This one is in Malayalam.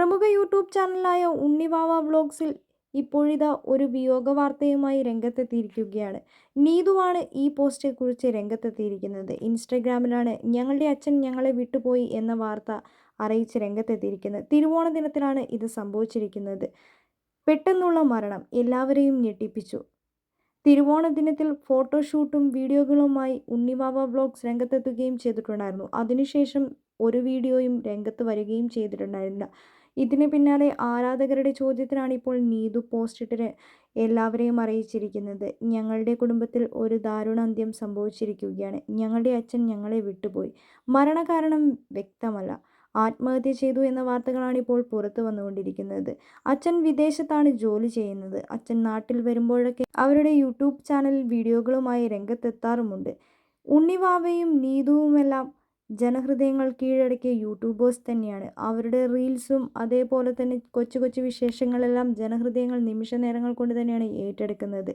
പ്രമുഖ യൂട്യൂബ് ചാനലായ ഉണ്ണിവാവ വ്ലോഗ്സിൽ ഇപ്പോഴിതാ ഒരു വിയോഗ വാർത്തയുമായി രംഗത്തെത്തിയിരിക്കുകയാണ്. നീതുവാണ് ഈ പോസ്റ്റെക്കുറിച്ച് രംഗത്തെത്തിയിരിക്കുന്നത്. ഇൻസ്റ്റഗ്രാമിലാണ് ഞങ്ങളുടെ അച്ഛൻ ഞങ്ങളെ വിട്ടുപോയി എന്ന വാർത്ത അറിയിച്ച് രംഗത്തെത്തിയിരിക്കുന്നത്. തിരുവോണ ദിനത്തിലാണ് ഇത് സംഭവിച്ചിരിക്കുന്നത്. പെട്ടെന്നുള്ള മരണം എല്ലാവരെയും ഞെട്ടിപ്പിച്ചു. തിരുവോണ ദിനത്തിൽ ഫോട്ടോഷൂട്ടും വീഡിയോകളുമായി ഉണ്ണിവാവ വ്ളോഗ്സ് രംഗത്തെത്തുകയും ചെയ്തിട്ടുണ്ടായിരുന്നു. അതിനുശേഷം ഒരു വീഡിയോയും രംഗത്ത് വരികയും ചെയ്തിട്ടുണ്ടായിരുന്നില്ല. ഇതിന് പിന്നാലെ ആരാധകരുടെ ചോദ്യത്തിനാണ് ഇപ്പോൾ നീതു പോസ്റ്റിട്ട് എല്ലാവരെയും അറിയിച്ചിരിക്കുന്നത്. ഞങ്ങളുടെ കുടുംബത്തിൽ ഒരു ദാരുണ അന്ത്യം സംഭവിച്ചിരിക്കുകയാണ്. ഞങ്ങളുടെ അച്ഛൻ ഞങ്ങളെ വിട്ടുപോയി. മരണകാരണം വ്യക്തമല്ല. ആത്മഹത്യ ചെയ്തു എന്ന വാർത്തകളാണ് ഇപ്പോൾ പുറത്തു വന്നുകൊണ്ടിരിക്കുന്നത്. അച്ഛൻ വിദേശത്താണ് ജോലി ചെയ്യുന്നത്. അച്ഛൻ നാട്ടിൽ വരുമ്പോഴൊക്കെ അവരുടെ യൂട്യൂബ് ചാനൽ വീഡിയോകളുമായി രംഗത്തെത്താറുമുണ്ട്. ഉണ്ണിവാവയും നീതുവുമെല്ലാം ജനഹൃദയങ്ങൾ കീഴടക്കിയ യൂട്യൂബേഴ്സ് തന്നെയാണ്. അവരുടെ റീൽസും അതേപോലെ തന്നെ കൊച്ചു കൊച്ചു വിശേഷങ്ങളെല്ലാം ജനഹൃദയങ്ങൾ നിമിഷ നേരങ്ങൾ കൊണ്ട് തന്നെയാണ് ഏറ്റെടുക്കുന്നത്.